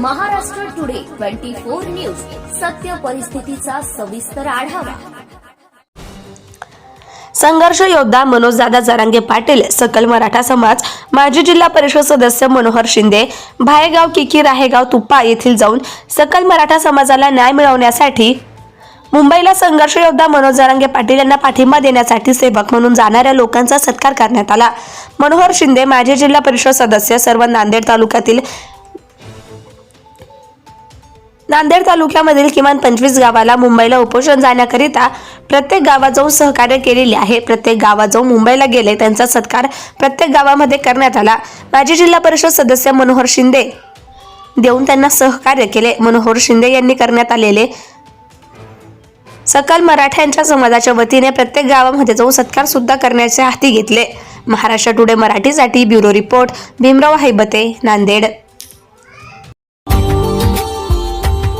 Maharashtra today twenty four news. सत्य परिस्थितीचा सविस्तर आढावा. संघर्ष योद्धा मनोजदादा जरांगे पाटील सकल मराठा समाज माजी जिल्हा परिषद सदस्य मनोहर शिंदे भायेगाव किकी राहेगाव तुप्पा येथील जाऊन सकल मराठा समाजाला न्याय मिळवण्यासाठी मुंबईला संघर्ष योद्धा मनोज जरांगे पाटील यांना पाठिंबा देण्यासाठी सेवक म्हणून जाणाऱ्या लोकांचा सत्कार करण्यात आला. मनोहर शिंदे माजी जिल्हा परिषद सदस्य सर्व नांदेड तालुक्यातील नांदेड तालुक्यामधील किमान पंचवीस गावाला मुंबईला उपोषण जाण्याकरिता प्रत्येक गावात जाऊन सहकार्य केलेले आहे. प्रत्येक गावात जाऊन मुंबईला गेले त्यांचा सत्कार प्रत्येक गावामध्ये करण्यात आला. माजी जिल्हा परिषद सदस्य मनोहर शिंदे देऊन त्यांना सहकार्य केले. मनोहर शिंदे यांनी करण्यात आलेले सकल मराठ्यांच्या समाजाच्या वतीने प्रत्येक गावामध्ये जाऊन सत्कार सुद्धा करण्याचे हाती घेतले. महाराष्ट्र टुडे मराठीसाठी bureau report Bhimrao Haibate Nanded.